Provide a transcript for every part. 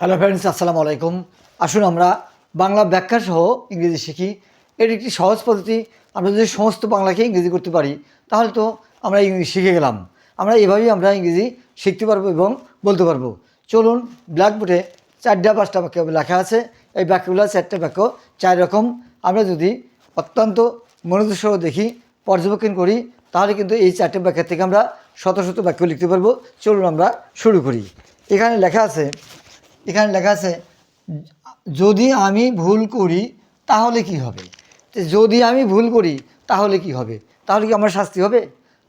Hello friends আসসালামু আলাইকুম। আসুন আমরা বাংলা ব্যাখ্যা সহ ইংরেজি শিখি। এর একটি সহজ পদ্ধতি, আমরা যদি সমস্ত বাংলাকে ইংরেজি করতে পারি, তাহলে তো আমরা ইংরেজি শিখে গেলাম। আমরা এভাবেই আমরা ইংরেজি শিখতে পারব এবং বলতে পারব। চলুন, ব্ল্যাকবোর্ডে চারটা পাঁচটা বাক্য লেখা আছে। এই বাক্যগুলো চারটা বাক্য, চার রকম। আমরা যদি অত্যন্ত মনোযোগ সহ দেখি, পর্যবেক্ষণ করি, তাহলে কিন্তু এই চারটে বাক্য থেকে আমরা শত শত বাক্য লিখতে পারব। চলুন আমরা শুরু করি। এখানে লেখা আছে এখানে লেখা আছে, যদি আমি ভুল করি, তাহলে কি হবে? যদি আমি ভুল করি, তাহলে কি হবে? তাহলে কি আমার শাস্তি হবে?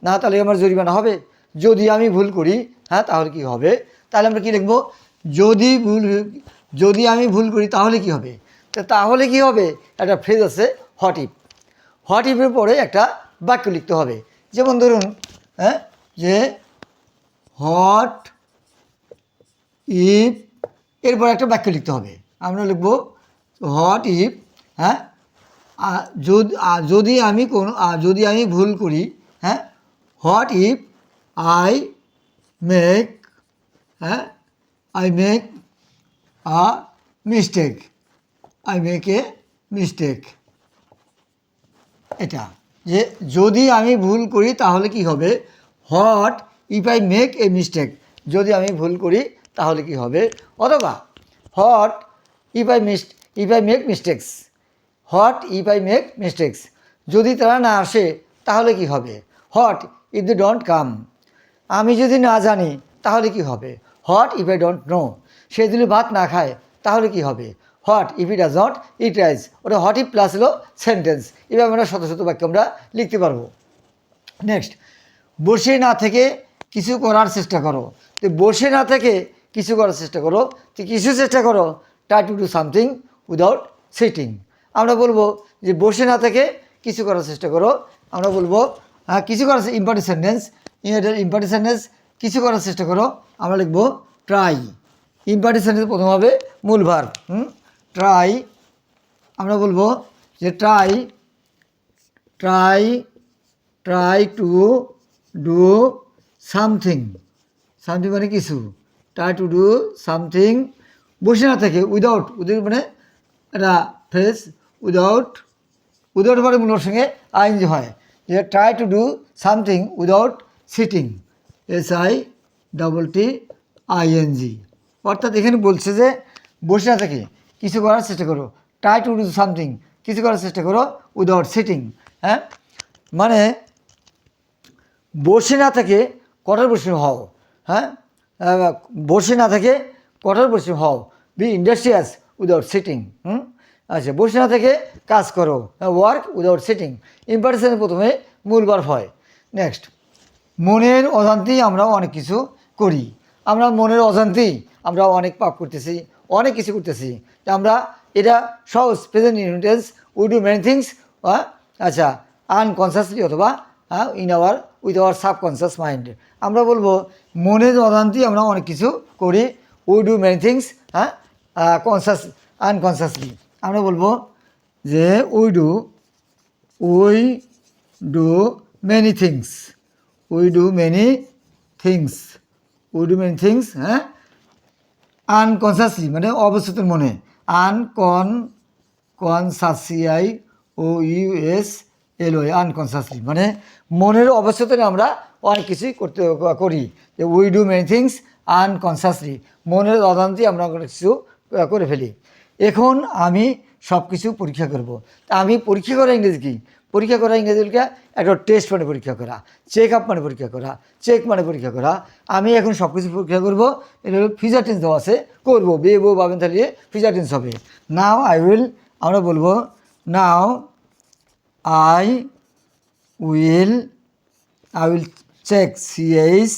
না, তাহলে আমার জরিমানা হবে? যদি আমি ভুল করি হ্যাঁ তাহলে কি হবে? তাহলে আমরা কি লিখব? যদি ভুল, যদি আমি ভুল করি, তাহলে কি হবে? তাহলে কি হবে? একটা ফ্রেজ আছে হট ইফ হট ইফের পরে একটা বাক্য লিখতে হবে। যেমন ধরুন হ্যাঁ যে হট ইফ এরপর একটা বাক্য লিখতে হবে। আমরা লিখব, হোয়াট ইফ হ্যাঁ? যদি আমি কোনো যদি আমি ভুল করি হ্যাঁ? হোয়াট ইফ আই মেক হ্যাঁ? I make a mistake I make a mistake এটা। যে, যদি আমি ভুল করি তাহলে কি হবে? What if I make a mistake যদি আমি ভুল করি তাহলে কি হবে? অথবা, what if I miss if I make mistakes? What if I make mistakes? যদি তারা না আসে, তাহলে কি হবে? What if they don't come? আমি যদি না জানি, তাহলে কি হবে? What if I don't know? সে যদি ভাত না খায়, তাহলে কি হবে? What if it does not, it rise. ওটা হোয়াট ইফ প্লাস হলো সেন্টেন্স। এভাবে আমরা শত শত বাক্য আমরা লিখতে পারব। নেক্সট, বসে না থেকে কিছু করার চেষ্টা করো। তো বসে না থেকে কিছু করার চেষ্টা করো। তো কিছু চেষ্টা করো try to do something without sitting আমরা বলব যে বসে না থেকে কিছু করার চেষ্টা করো। আমরা বলব হ্যাঁ কিছু করার ইম্পর্টেন্ট সেন্টেন্স এটার ইম্পর্টেন্ট সেন্টেন্স কিছু করার চেষ্টা করো। আমরা লিখব ট্রাই ইম্পর্টেন্ট সেন্টেন্স প্রথম হবে মূল ভার হুম? ট্রাই আমরা বলব যে try try try to do something something মানে কিছু। ট্রাই টু ডু সামথিং বসে না থেকে উইদাউট উইদাউট মানে একটা ফ্রেস উইদাউট উইদাউট মানে মূলর সঙ্গে আইনজি হয়। যে try to do something without sitting S I double T ING অর্থাৎ এখানে বলছে যে বসে না থেকে, কিছু করার চেষ্টা করো। ট্রাই টু ডু সামথিং কিছু করার চেষ্টা করো উইদাউট সিটিং হ্যাঁ? মানে বসে না থেকে কঠোর পরিশ্রম হও হ্যাঁ? বসে না থেকে কঠোর পরিশ্রম হও। Be industrious without sitting hmm? আচ্ছা বসে না থেকে কাজ করো ওয়ার্ক উইদাউট সিটিং ইম্পার্টেশন প্রথমে মূল বার্ব হয়। নেক্সট মনের অজান্তেই আমরা অনেক কিছু করি। আমরা মনের অজান্তেই আমরা অনেক পাপ করতেছি, অনেক কিছু করতেছি। আমরা এটা সহজ প্রেজেন্ট ইউনিটেন্স উই ডু মেনি থিংস আচ্ছা আনকনসিয়াসলি অথবা in our with our subconscious mind আমরা বলব, মনের অজান্তেই আমরা অনেক কিছু করি। উই ডু মেনি থিংস হ্যাঁ কনসাস আনকনসিয়াসলি আমরা বলব যে we do we do many things we do many things we do many things হ্যাঁ আনকনসাসলি মানে অবচেতন মনে। আনকন কনসাসিআই ও ইউএস এল ওই আনকনসাসলি মানে মনের অবচেতনে আমরা অনেক কিছুই করতে, করি। যে we do many things unconsciously মনের অজান্তে আমরা অনেক কিছু করে ফেলি। এখন আমি সব কিছু পরীক্ষা করব। তা আমি পরীক্ষা করা ইংরেজি কি? পরীক্ষা করা ইংরেজিকে একটা টেস্ট মানে পরীক্ষা করা চেক আপ মানে পরীক্ষা করা চেক মানে পরীক্ষা করা। আমি এখন সব কিছু পরীক্ষা করব, এটা ফিজার টেন্স দেওয়া আছে, করব বে বউ বাবেন তাহলে ফিজার টেন্স হবে। নাও আই উইল আমরা বলব now I will I will check C H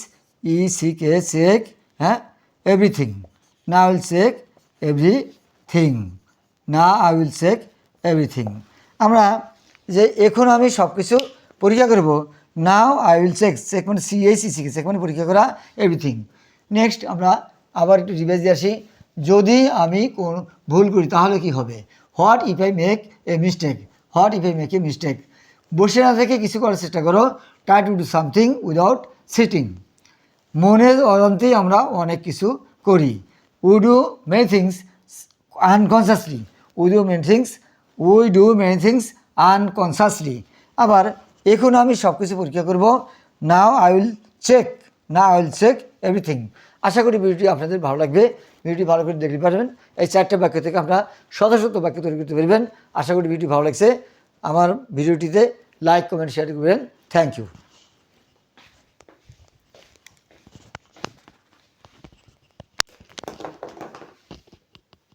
E C K check হ্যাঁ? এভরিথিং না উইল চেক এভরিথিং না আই উইল চেক এভরিথিং আমরা যে এখন আমি সব কিছু পরীক্ষা করব now I will check check মানে C H E C K মানে পরীক্ষা করা এভরিথিং নেক্সট আমরা আবার একটু রিভাইজ দিয়ে আসি। যদি আমি কোন ভুল করি, তাহলে কি হবে? What if I make a mistake what if I make a mistake বসে না থেকে কিছু করার চেষ্টা করো। Try to do something without sitting মনের অজান্তেই আমরা অনেক কিছু করি। We do many things unconsciously we do many things we do many things unconsciously আবার এখন আমি সব কিছু পরীক্ষা করব। নাও আই উইল চেক না আই উইল চেক এভরিথিং আশা করি ভিডিওটি আপনাদের ভালো লাগবে। ভিডিওটি ভালো করে দেখতে পারবেন। এই চারটে বাক্য থেকে আমরা শত শত বাক্য তৈরি করতে পারবেন। আশা করি ভিডিও ভালো লাগছে। আমার ভিডিওটিতে লাইক কমেন্ট শেয়ার করবেন। Thank you